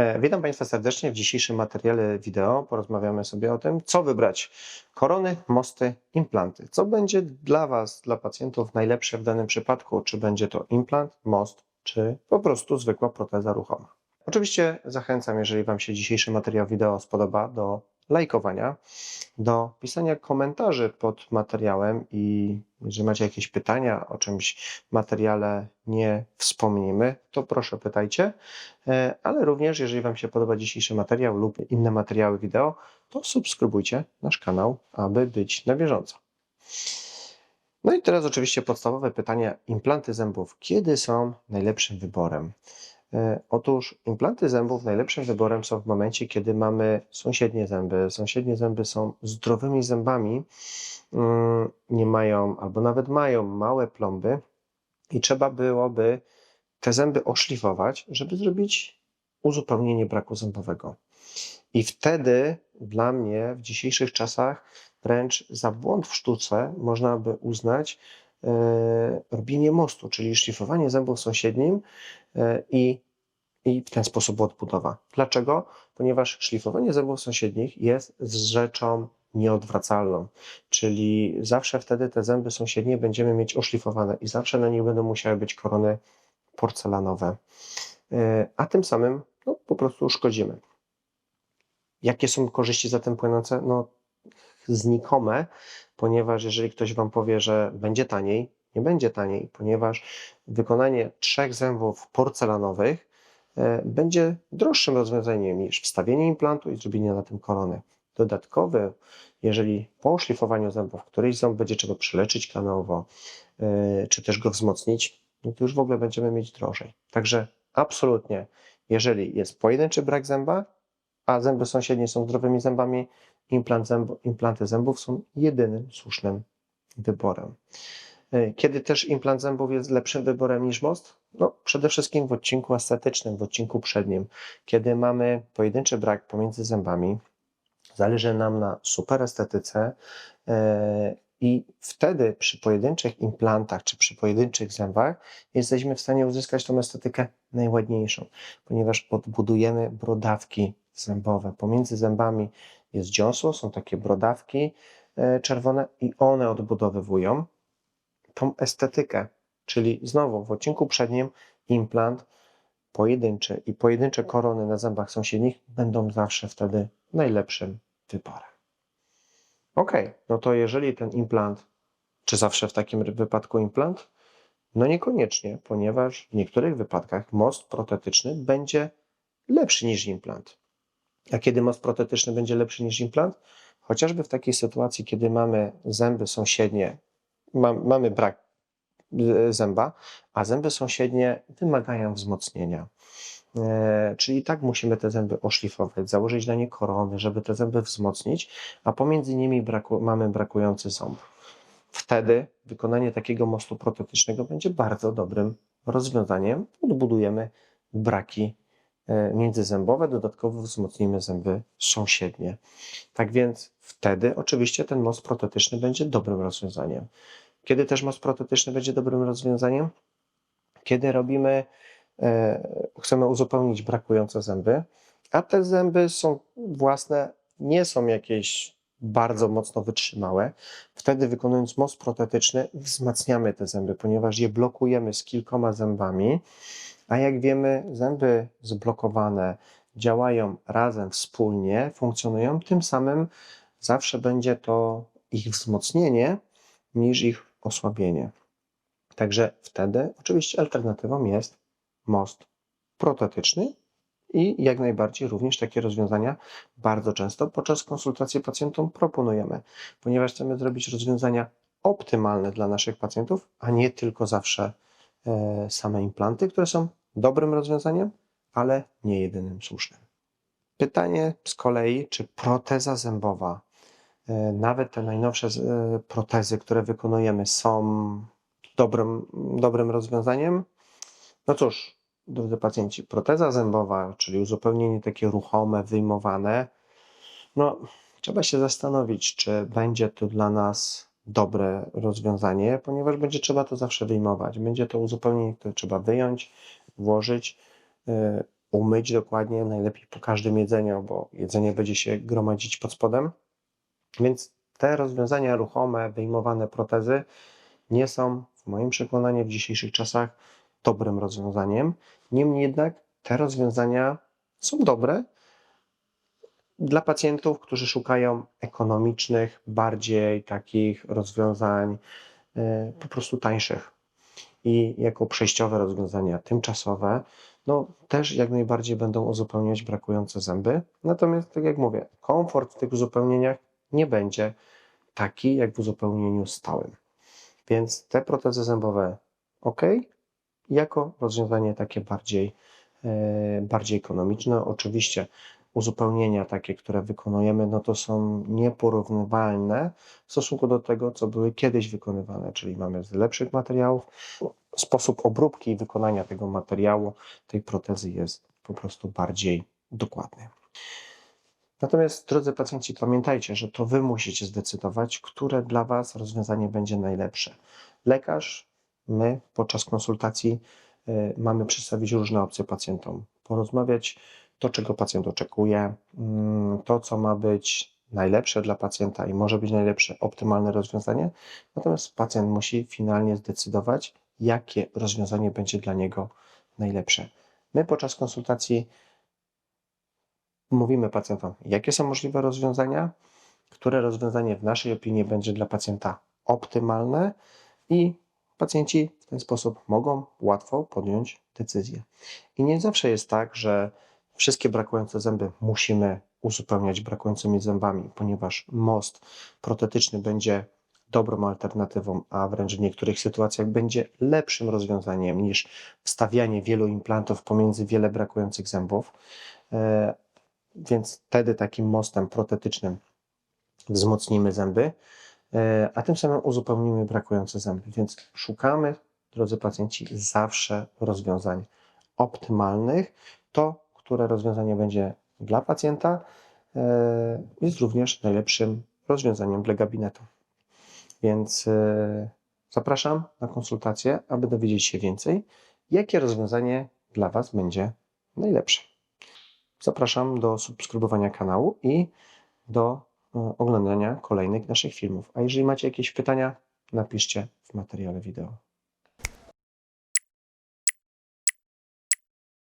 E, Witam Państwa serdecznie. W dzisiejszym materiale wideo porozmawiamy sobie o tym, co wybrać. Korony, mosty, implanty. Co będzie dla Was, dla pacjentów najlepsze w danym przypadku? Czy będzie to implant, most, czy po prostu zwykła proteza ruchoma? Oczywiście zachęcam, jeżeli Wam się dzisiejszy materiał wideo spodoba, do lajkowania, do pisania komentarzy pod materiałem i jeżeli macie jakieś pytania o czymś materiale nie wspomnimy, to proszę pytajcie, E, ale również jeżeli Wam się podoba dzisiejszy materiał lub inne materiały wideo, to subskrybujcie nasz kanał, aby być na bieżąco. No i teraz oczywiście podstawowe pytanie, implanty zębów, kiedy są najlepszym wyborem? E, Otóż implanty zębów najlepszym wyborem są w momencie, kiedy mamy sąsiednie zęby. Sąsiednie zęby są zdrowymi zębami, nie mają albo nawet mają małe plomby i trzeba byłoby te zęby oszlifować, żeby zrobić uzupełnienie braku zębowego. I wtedy dla mnie w dzisiejszych czasach wręcz za błąd w sztuce można by uznać e, robienie mostu, czyli szlifowanie zębów sąsiednim e, i, i w ten sposób odbudowa. Dlaczego? Ponieważ szlifowanie zębów sąsiednich jest rzeczą nieodwracalną, czyli zawsze wtedy te zęby sąsiednie będziemy mieć oszlifowane i zawsze na nich będą musiały być korony porcelanowe, E, a tym samym no, po prostu szkodzimy. Jakie są korzyści za tym płynące? No, znikome, ponieważ jeżeli ktoś Wam powie, że będzie taniej, nie będzie taniej, ponieważ wykonanie trzech zębów porcelanowych e, będzie droższym rozwiązaniem niż wstawienie implantu i zrobienie na tym korony. Dodatkowy, jeżeli po szlifowaniu zębów któryś ząb będzie trzeba przyleczyć kanałowo, e, czy też go wzmocnić, no to już w ogóle będziemy mieć drożej. Także absolutnie, jeżeli jest pojedynczy brak zęba, a zęby sąsiednie są zdrowymi zębami, implant implanty zębów są jedynym słusznym wyborem. E, Kiedy też implant zębów jest lepszym wyborem niż most? No, przede wszystkim w odcinku estetycznym, w odcinku przednim. Kiedy mamy pojedynczy brak pomiędzy zębami, zależy nam na super estetyce e, i wtedy przy pojedynczych implantach czy przy pojedynczych zębach jesteśmy w stanie uzyskać tą estetykę najładniejszą, ponieważ odbudujemy brodawki zębowe. Pomiędzy zębami jest dziąsło, są takie brodawki e, czerwone i one odbudowywują tą estetykę. Czyli znowu w odcinku przednim implant pojedynczy i pojedyncze korony na zębach sąsiednich będą zawsze wtedy najlepszym wyborem. Ok, no to jeżeli ten implant, czy zawsze w takim wypadku implant? No niekoniecznie, ponieważ w niektórych wypadkach most protetyczny będzie lepszy niż implant. A kiedy most protetyczny będzie lepszy niż implant? Chociażby w takiej sytuacji, kiedy mamy zęby sąsiednie, ma, mamy brak zęba, a zęby sąsiednie wymagają wzmocnienia. E, czyli tak musimy te zęby oszlifować, założyć na nie korony, żeby te zęby wzmocnić, a pomiędzy nimi braku, mamy brakujący ząb. Wtedy wykonanie takiego mostu protetycznego będzie bardzo dobrym rozwiązaniem. Odbudujemy braki e, międzyzębowe, dodatkowo wzmocnimy zęby sąsiednie. Tak więc wtedy oczywiście ten most protetyczny będzie dobrym rozwiązaniem. Kiedy też most protetyczny będzie dobrym rozwiązaniem? Kiedy robimy E, chcemy uzupełnić brakujące zęby, a te zęby są własne, nie są jakieś bardzo mocno wytrzymałe. Wtedy wykonując most protetyczny wzmacniamy te zęby, ponieważ je blokujemy z kilkoma zębami, a jak wiemy zęby zblokowane działają razem, wspólnie, funkcjonują, tym samym zawsze będzie to ich wzmocnienie niż ich osłabienie. Także wtedy oczywiście alternatywą jest most protetyczny i jak najbardziej również takie rozwiązania bardzo często podczas konsultacji pacjentom proponujemy, ponieważ chcemy zrobić rozwiązania optymalne dla naszych pacjentów, a nie tylko zawsze e, same implanty, które są dobrym rozwiązaniem, ale nie jedynym słusznym. Pytanie z kolei, czy proteza zębowa, nawet te najnowsze e, protezy, które wykonujemy, są dobrym, dobrym rozwiązaniem? No cóż, drodzy pacjenci, proteza zębowa, czyli uzupełnienie takie ruchome, wyjmowane, no trzeba się zastanowić, czy będzie to dla nas dobre rozwiązanie, ponieważ będzie trzeba to zawsze wyjmować. Będzie to uzupełnienie, które trzeba wyjąć, włożyć. Y, umyć dokładnie, najlepiej po każdym jedzeniu, bo jedzenie będzie się gromadzić pod spodem. Więc te rozwiązania ruchome, wyjmowane protezy nie są, w moim przekonaniu, w dzisiejszych czasach dobrym rozwiązaniem. Niemniej jednak te rozwiązania są dobre dla pacjentów, którzy szukają ekonomicznych, bardziej takich rozwiązań e, po prostu tańszych. I jako przejściowe rozwiązania tymczasowe, no też jak najbardziej będą uzupełniać brakujące zęby. Natomiast, tak jak mówię, komfort w tych uzupełnieniach nie będzie taki jak w uzupełnieniu stałym. Więc te protezy zębowe ok, jako rozwiązanie takie bardziej, e, bardziej ekonomiczne. Oczywiście uzupełnienia takie, które wykonujemy, no to są nieporównywalne w stosunku do tego, co były kiedyś wykonywane, czyli mamy z lepszych materiałów. Sposób obróbki i wykonania tego materiału, tej protezy jest po prostu bardziej dokładny. Natomiast, drodzy pacjenci, pamiętajcie, że to Wy musicie zdecydować, które dla Was rozwiązanie będzie najlepsze. Lekarz, my podczas konsultacji y, mamy przedstawić różne opcje pacjentom, porozmawiać to, czego pacjent oczekuje, mm, to, co ma być najlepsze dla pacjenta i może być najlepsze, optymalne rozwiązanie. Natomiast pacjent musi finalnie zdecydować, jakie rozwiązanie będzie dla niego najlepsze. My podczas konsultacji mówimy pacjentom, jakie są możliwe rozwiązania, które rozwiązanie w naszej opinii będzie dla pacjenta optymalne i pacjenci w ten sposób mogą łatwo podjąć decyzję. I nie zawsze jest tak, że wszystkie brakujące zęby musimy uzupełniać brakującymi zębami, ponieważ most protetyczny będzie dobrą alternatywą, a wręcz w niektórych sytuacjach będzie lepszym rozwiązaniem niż wstawianie wielu implantów pomiędzy wiele brakujących zębów. Więc wtedy takim mostem protetycznym wzmocnimy zęby, e, a tym samym uzupełnimy brakujące zęby. Więc szukamy, drodzy pacjenci, zawsze rozwiązań optymalnych. To, które rozwiązanie będzie dla pacjenta, e, jest również najlepszym rozwiązaniem dla gabinetu. Więc e, zapraszam na konsultację, aby dowiedzieć się więcej, jakie rozwiązanie dla Was będzie najlepsze. Zapraszam do subskrybowania kanału i do e, oglądania kolejnych naszych filmów. A jeżeli macie jakieś pytania, napiszcie w materiale wideo.